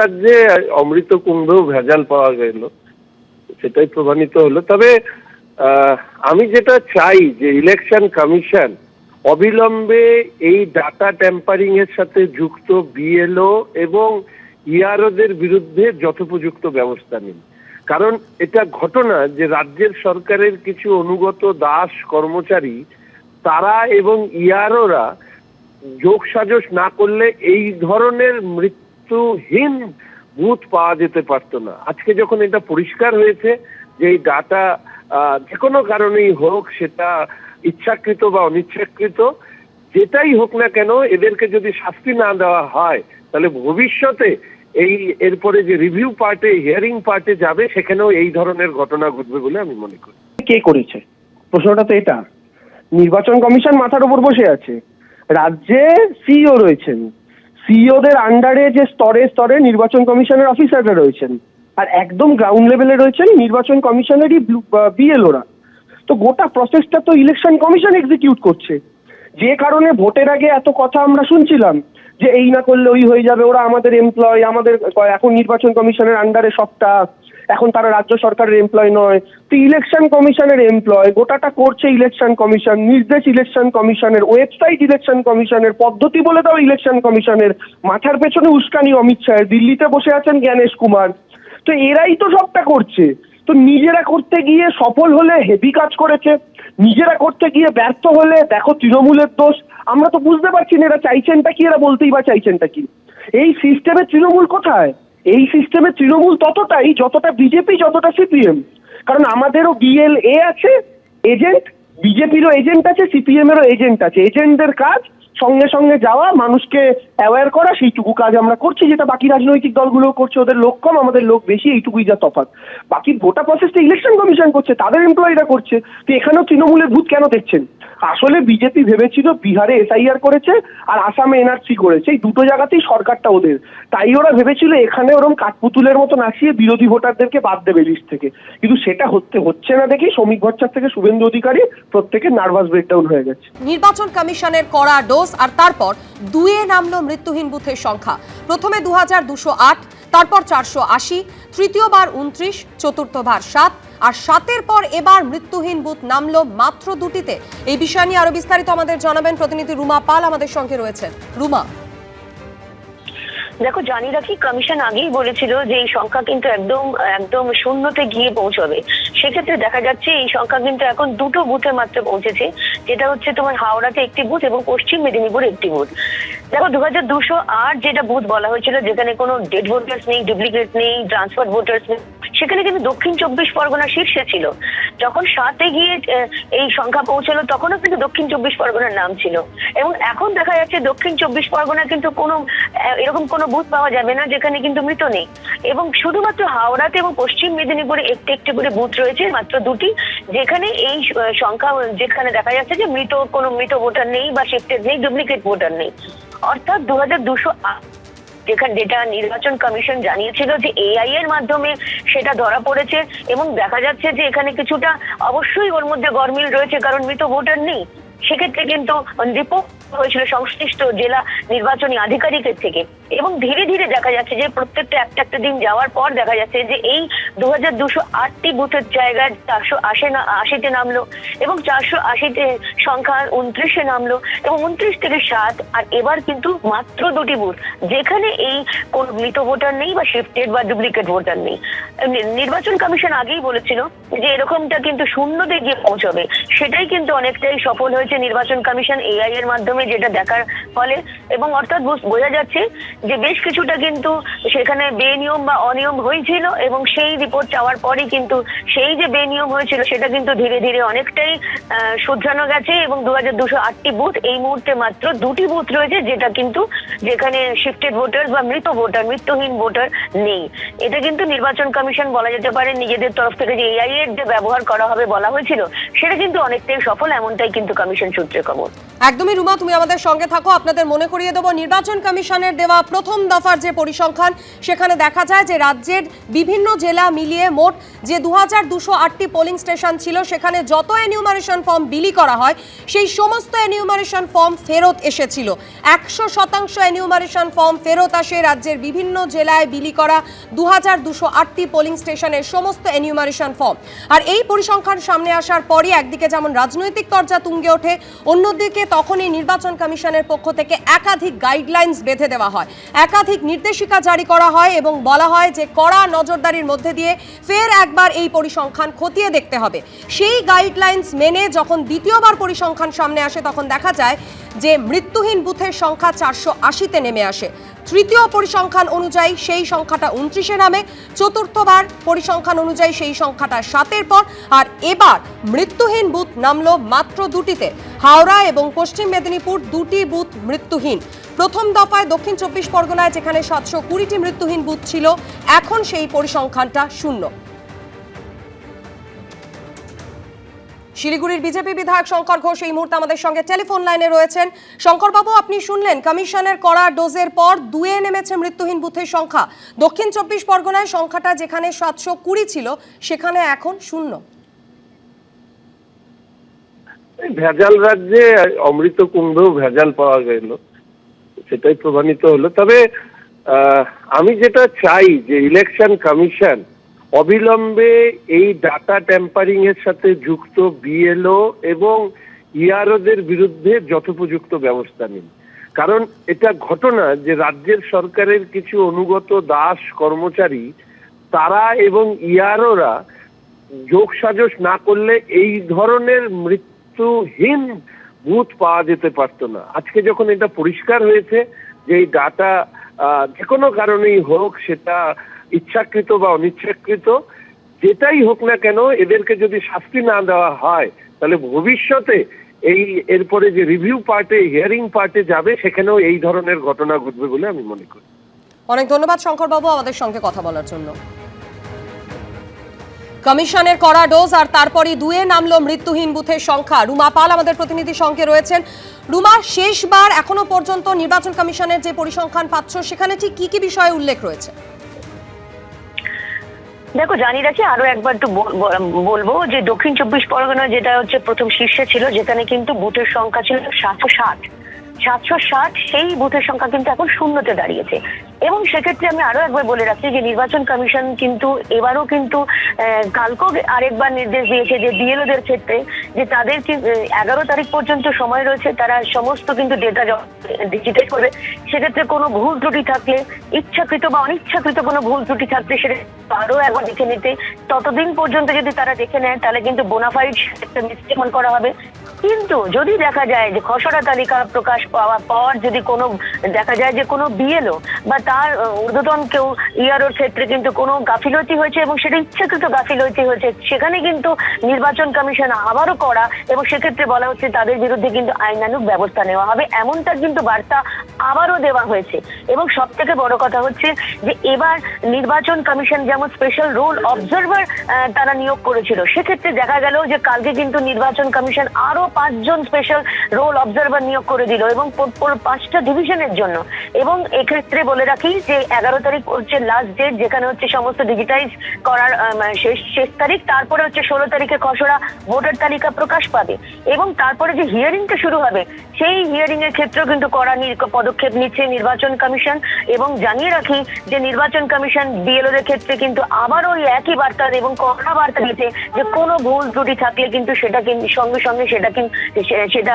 রাজ্যে অমৃত কুম্ভেও ভেজাল পাওয়া গেল, সেটাই প্রমাণিত হলো। তবে আমি যেটা চাই যে ইলেকশন কমিশন অবিলম্বে এই ডাটা ট্যাম্পারিং এর সাথে যুক্ত বিএলও এবং ইআরওদের বিরুদ্ধে যথোপযুক্ত ব্যবস্থা নিন। কারণ এটা ঘটনা যে রাজ্যের সরকারের কিছু অনুগত দাস কর্মচারী, তারা এবং ইআরওরা যোগ সাজস না করলে এই ধরনের মৃত্যুহীন বুথ পাওয়া যেতে পারতো না। আজকে যখন এটা পরিষ্কার হয়েছে যে এই ডাটা যে কোনো কারণেই হোক সেটা ইচ্ছাকৃত বা অনিচ্ছাকৃত, যেটাই হোক না কেন এদেরকে যদি শাস্তি না দেওয়া হয়, তাহলে ভবিষ্যতে এই এরপরে যে রিভিউ পার্টে হিয়ারিং পার্টে যাবে, সেখানেও এই ধরনের ঘটনা ঘটবে বলে আমি মনে করি। কে করেছে? প্রশ্নটা তো এটা। নির্বাচন কমিশন মাথার উপর বসে আছে। রাজ্যে সিইও রয়েছেন। সিইওদের আন্ডারে যে স্তরে স্তরে নির্বাচন কমিশনের অফিসাররা রয়েছেন। আর একদম গ্রাউন্ড লেভেলে রয়েছেন নির্বাচন কমিশনেরই বিএলওরা তো গোটা প্রসেসটা তো ইলেকশন কমিশন এক্সিকিউট করছে। যে কারণে ভোটের আগে এত কথা আমরা শুনছিলাম, যে এই না করলে ওই হয়ে যাবে, ওরা আমাদের এমপ্লয় আমাদের, এখন নির্বাচন কমিশনের আন্ডারে সবটা এখন তারা রাজ্য সরকারের এমপ্লয় নয়, তো ইলেকশন কমিশনের এমপ্লয় গোটাটা করছে ইলেকশন কমিশন নির্দেশ ইলেকশন কমিশনের ওয়েবসাইট ইলেকশন কমিশনের পদ্ধতি বলে দাও ইলেকশন কমিশনের মাথার পেছনে উস্কানি অমিত শাহের দিল্লিতে বসে আছেন জ্ঞানেশ কুমার। তো এরাই তো সবটা করছে। তো নিজেরা করতে গিয়ে সফল হলে হেভি কাজ করেছে। নিজেরা করতে গিয়ে ব্যর্থ হলে দেখো তৃণমূলের দোষ। আমরা তো বুঝতে পারছি না এরা চাইছেনটা কি, এরা বলতেই বা চাইছেনটা কি। এই সিস্টেমে তৃণমূল কোথায়? এই সিস্টেমে তৃণমূল ততটাই, যতটা বিজেপি যতটা সিপিএম কারণ আমাদেরও বিএলএ আছে এজেন্ট বিজেপিরও এজেন্ট আছে সিপিএম এরও এজেন্ট আছে। এজেন্টদের কাজ সঙ্গে সঙ্গে যাওয়া, মানুষকে অ্যাওয়্যার করা, সেইটুকু কাজ আমরা করছি, যেটা বাকি রাজনৈতিক দলগুলো করছে। ওদের লোক কম, আমাদের লোক বেশি, এইটুকুই যা তফাৎ। বাকি গোটা প্রসেসটা ইলেকশন কমিশন করছে, তাদের এমপ্লয়িরা করছে। তো এখানেও তৃণমূলের ভূত কেন দেখছেন? আসলে বিজেপি ভেবেছিল বিহারে এসআইআর করেছে আর আসামে এনআরসি করেছে। এই দুটো জায়গাতেই সরকারটা ওদের। তাই ওরা ভেবেছিল এখানে ওরম কাঠপুতুলের মতো নাচিয়ে বিরোধী ভোটারদেরকে বাদ দেবে লিস্ট থেকে। কিন্তু সেটা হচ্ছে হচ্ছে না দেখি। শ্রমিক ভট্টাচার্য থেকে শুভেন্দু অধিকারী প্রত্যেকের নার্ভাস ব্রেকডাউন হয়ে গেছে। নির্বাচন কমিশনের কড়া ডোজ আর তারপর দুয়ে নামলো মৃত্যুহীন বুথের সংখ্যা। প্রথমে দু তারপর চারশো আশি, তৃতীয়বার উনত্রিশ চতুর্থবার সাত আর সাতের পর এবার মৃত্যুহীন বুথ নামলো মাত্র দুটিতে। এই বিষয় নিয়ে আরও বিস্তারিত আমাদের জানাবেন প্রতিনিধি রুমা পাল, আমাদের সঙ্গে রয়েছেন। রুমা। দেখো জানি রাখি কমিশন আগেই বলেছিল যে এই সংখ্যা কিন্তু একদম একদম শূন্যতে গিয়ে পৌঁছবে। সেক্ষেত্রে দেখা যাচ্ছে এই সংখ্যা কিন্তু এখন দুটো বুথে মাত্র পৌঁছেছে। যেটা হচ্ছে তোমার হাওড়াতে একটি বুথ এবং পশ্চিম মেদিনীপুর একটি বুথ। দেখো দু হাজার দুশো যেটা বুথ বলা হয়েছিল, যেখানে কোনো ডেড ভোটার্স নেই ডুপ্লিকেট নেই ট্রান্সফার ভোটার্স নেই সেখানে কিন্তু দক্ষিণ চব্বিশ পরগনা শীর্ষে ছিল। যখন সাতে গিয়ে এই সংখ্যা পৌঁছলো, তখনও কিন্তু দক্ষিণ চব্বিশ পরগনার নাম ছিল। এবং এখন দেখা যাচ্ছে দক্ষিণ চব্বিশ পরগনা কিন্তু কোনো এরকম কোনো বুথ পাওয়া যাবে না, যেখানে কিন্তু মৃত নেই। এবং শুধুমাত্র হাওড়াতে এবং পশ্চিম মেদিনীপুরে একটি একটি করে বুথ রয়েছে, মাত্র দুটি, যেখানে এই সংখ্যা, যেখানে দেখা যাচ্ছে যে মৃত, কোনো মৃত ভোটার নেই বা শিফটেড নেই, ডুপ্লিকেট ভোটার নেই। অর্থাৎ দু হাজার দুশো যেখানে যেটা নির্বাচন কমিশন জানিয়েছিল যে এআই এর মাধ্যমে সেটা ধরা পড়েছে এবং দেখা যাচ্ছে যে এখানে কিছুটা অবশ্যই ওর মধ্যে গরমিল রয়েছে কারণ মৃত ভোটার নেই। সেক্ষেত্রে কিন্তু রিপোর্ট হয়েছিল সংশ্লিষ্ট জেলা নির্বাচনী আধিকারিকের থেকে। এবং ধীরে ধীরে দেখা যাচ্ছে যে প্রত্যেকটা একটা একটা দিন যাওয়ার পর দেখা যাচ্ছে যে এই দু হাজার দুশো আটটি বুথের জায়গায় চারশো আশি না, আশিতে নামলো এবং চারশো আশিতে সংখ্যা উনত্রিশে নামলো এবং উনত্রিশ থেকে সাত আর এবার কিন্তু মাত্র দুটি বুথ যেখানে এই কোন মৃত ভোটার নেই বা শিফটেড বা ডুপ্লিকেট ভোটার নেই। নির্বাচন কমিশন আগেই বলেছিল যে এরকমটা কিন্তু শূন্যতে গিয়ে পৌঁছবে। সেটাই কিন্তু অনেকটাই সফল হয়েছে নির্বাচন কমিশন এআই এর মাধ্যমে। যেটা দেখার ফলে এবং অর্থাৎ বোঝা যাচ্ছে যে বেশ কিছুটা কিন্তু সেখানে বেনিয়ম বা অনিয়ম হয়েছিল এবং সেই রিপোর্ট চাওয়ার পরে কিন্তু সেই যে বেনিয়ম হয়েছিল সেটা কিন্তু ধীরে ধীরে অনেকটাই শুধরানো গেছে এবং দু হাজার দুশো আটটি বুথ এই মুহূর্তে মাত্র দুটি বুথ রয়েছে যেটা কিন্তু যেখানে শিফটেড ভোটার বা মৃত ভোটার মৃত্যুহীন ভোটার নেই। এটা কিন্তু নির্বাচন কমিশন বলা যেতে পারে, নিজেদের তরফ থেকে যে এআই এর যে ব্যবহার করা হবে বলা হয়েছিল, সেটা কিন্তু অনেকটাই সফল, এমনটাই কিন্তু কমিশন সূত্রে খবর। একদমই রুমা, তুমি আমাদের সঙ্গে থাকো। আপনাদের মনে করিয়ে দেবো, নির্বাচন কমিশনের দেওয়া প্রথম দফার যে পরিসংখ্যান, সেখানে দেখা যায় যে রাজ্যের বিভিন্ন জেলা মিলিয়ে মোট যে দু হাজার দুশো আটটি পোলিং স্টেশন ছিল, সেখানে যত এনিউমারেশন ফর্ম বিলি করা হয়, সেই সমস্ত এনিউমারেশন ফর্ম ফেরত এসেছিল। একশো শতাংশ এনিউমারেশন ফর্ম ফেরত আসে রাজ্যের বিভিন্ন জেলায় বিলি করা দু হাজার দুশো আটটি পোলিং স্টেশনের সমস্ত এনিউমারেশন ফর্ম আর এই পরিসংখ্যান সামনে আসার পরই একদিকে যেমন রাজনৈতিক তরজা তুঙ্গে ওঠে, অন্যদিকে তখনই নির্বাচন কমিশনের পক্ষ থেকে একাধিক গাইডলাইন্স বেঁধে দেওয়া হয়। একাধিক নির্দেশিকা জারি করা হয় এবং বলা হয় যে কড়া নজরদারির মধ্যে দিয়ে ফের একবার এই পরিসংখ্যান খতিয়ে দেখতে হবে। সেই গাইডলাইন্স মেনে যখন দ্বিতীয়বার পরিসংখ্যান সামনে আসে, তখন দেখা যায় যে মৃত্যুহীন বুথের সংখ্যা চারশো আশিতে নেমে আসে। তৃতীয় পরিসংখ্যান অনুযায়ী সেই সংখ্যাটা উনত্রিশে নামে, চতুর্থবার পরিসংখ্যান অনুযায়ী সেই সংখ্যাটা সাতের পর, আর এবার মৃত্যুহীন বুথ নামলো মাত্র দুটিতে। হাওড়া এবং পশ্চিম মেদিনীপুর দুটি বুথ মৃত্যুহীন। প্রথম দফায় দক্ষিণ চব্বিশ পরগনায় যেখানে সাতশো কুড়িটি মৃত্যুহীন বুথ ছিল, এখন সেই পরিসংখ্যানটা শূন্য। শিলিগুড়ির বিজেপি বিধায়ক শঙ্কর ঘোষ এই মুহূর্তে আমাদের সঙ্গে টেলিফোন লাইনে রয়েছেন। শঙ্করবাবু, আপনি শুনলেন, কমিশনের করা ডোজের পর দুয়ে নেমেছে মৃত্যুহীন বুথের সংখ্যা। দক্ষিণ চব্বিশ পরগনায় সংখ্যাটা যেখানে সাতশো কুড়ি ছিল, সেখানে এখন শূন্য। ভেজাল রাজ্যে অমৃত কুম্ভেও ভেজাল পাওয়া গেল, সেটাই প্রমাণিত হলো। তবে আমি যেটা চাই যে ইলেকশন কমিশন অবিলম্বে এই ডাটা ট্যাম্পারিং এর সাথে যুক্ত বিএলও এবং ইআরওদের বিরুদ্ধে যথোপযুক্ত ব্যবস্থা নিন। কারণ এটা ঘটনা যে রাজ্যের সরকারের কিছু অনুগত দাস কর্মচারী, তারা এবং ইআরওরা যোগ সাজস না করলে এই ধরনের মৃত্যুহীন ভূত পাওয়া যেতে পারতো না। আজকে যখন এটা পরিষ্কার হয়েছে যে এই ডাটা যে কোনো কারণেই হোক সেটা ইচ্ছাকৃত বা অনিচ্ছাকৃত, যেটাই হোক না কেন এদেরকে যদি শাস্তি না দেওয়া হয়, তাহলে ভবিষ্যতে এই এরপরে যে রিভিউ পার্টে হিয়ারিং পার্টে যাবে, সেখানেও এই ধরনের ঘটনা ঘটবে বলে আমি মনে করি। অনেক ধন্যবাদ শঙ্করবাবু আমাদের সঙ্গে কথা বলার জন্য। কমিশনের করা ডোজ আর তারপরই দুয়ে নামলো মৃত্যুহীন বুথের সংখ্যা। রুমা পাল আমাদের প্রতিনিধি সঙ্গে রয়েছেন। রুমা, শেষবার এখনও পর্যন্ত নির্বাচন কমিশনের যে পরিসংখ্যান পাচ্ছ, সেখানে ঠিক কি কি বিষয়ে উল্লেখ রয়েছে? দেখো জানি রাখি, আরও একবার একটু বল- বল- বলব যে দক্ষিণ চব্বিশ পরগনা যেটা হচ্ছে প্রথম শীর্ষে ছিল, যেখানে কিন্তু বুথের সংখ্যা ছিল সাতশো ষাট। সাতশো ষাট সেই বুথের সংখ্যা কিন্তু এখন শূন্যতে দাঁড়িয়েছে। এবং সেক্ষেত্রে আমি আরও একবার বলে রাখছি যে নির্বাচন কমিশন কিন্তু এবারও কিন্তু কালকেও আরেকবার নির্দেশ দিয়েছে যে বিএলওদের ক্ষেত্রে যে তাদের এগারো তারিখ পর্যন্ত সময় রয়েছে, তারা সমস্ত কিন্তু ডেটা ডিজিটাইজ করবে। সেক্ষেত্রে কোনো ভুল ত্রুটি থাকলে, ইচ্ছাকৃত বা অনিচ্ছাকৃত কোনো ভুল ত্রুটি থাকলে সেটা আরও একবার দেখে নিতে। ততদিন পর্যন্ত যদি তারা দেখে নেয়, তাহলে কিন্তু বোনাফাইড একটা মিসটেক করা হবে। কিন্তু যদি দেখা যায় যে খসড়া তালিকা প্রকাশ পাওয়া পর যদি কোনো দেখা যায় যে কোনো বিএলও বা তার ঊর্ধ্বতন কেউ ইয়ারোর ক্ষেত্রে কিন্তু কোনো গাফিলতি হয়েছে এবং সেটা ইচ্ছাকৃত গাফিলতি হয়েছে, সেখানে কিন্তু নির্বাচন কমিশন আবারও করা এবং সেক্ষেত্রে বলা হচ্ছে তাদের বিরুদ্ধে কিন্তু আইনানুগ ব্যবস্থা নেওয়া হবে, এমনটা কিন্তু বার্তা আবারও দেওয়া হয়েছে। এবং সব থেকে বড় কথা হচ্ছে যে এবার নির্বাচন কমিশন যেমন স্পেশাল রোল অবজারভার তারা নিয়োগ করেছিল, সেক্ষেত্রে দেখা গেল যে কালকে কিন্তু নির্বাচন কমিশন আরও পাঁচজন স্পেশাল রোল অবজারভার নিয়োগ করে দিল এবং পাঁচটা ডিভিশনের জন্য। এবং এক্ষেত্রে বলে রাখি যে এগারো তারিখ হচ্ছে লাস্ট ডেট যেখানে হচ্ছে সমস্ত ডিজিটাইজ করার শেষ শেষ তারিখ। তারপরে হচ্ছে ষোলো তারিখে খসড়া ভোটার তালিকা প্রকাশ পাবে। এবং তারপরে যে হিয়ারিংটা শুরু হবে, সেই হিয়ারিং এর ক্ষেত্রেও কিন্তু কড়া পদক্ষেপ নিচ্ছে নির্বাচন কমিশন। এবং জানিয়ে রাখি যে নির্বাচন কমিশন বিএলও এর ক্ষেত্রে কিন্তু আবার ওই একই বার্তা এবং কড়া বার্তা দিচ্ছে যে কোনো ভুল ত্রুটি থাকলে কিন্তু সেটা সঙ্গে সঙ্গে সেটা কিন্তু সে- সেটা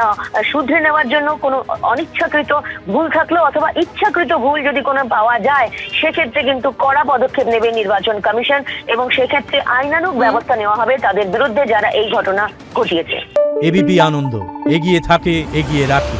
শুধরে নেওয়ার জন্য কোনো অনিচ্ছাকৃত ভুল থাকলেও অথবা ইচ্ছাকৃত ভুল যদি কোনো পাওয়া যায়, সেক্ষেত্রে কিন্তু কড়া পদক্ষেপ নেবে নির্বাচন কমিশন এবং সেক্ষেত্রে আইনানুগ ব্যবস্থা নেওয়া হবে তাদের বিরুদ্ধে যারা এই ঘটনা ঘটিয়েছে। এবিপি আনন্দ, এগিয়ে থাকে, এগিয়ে রাখে।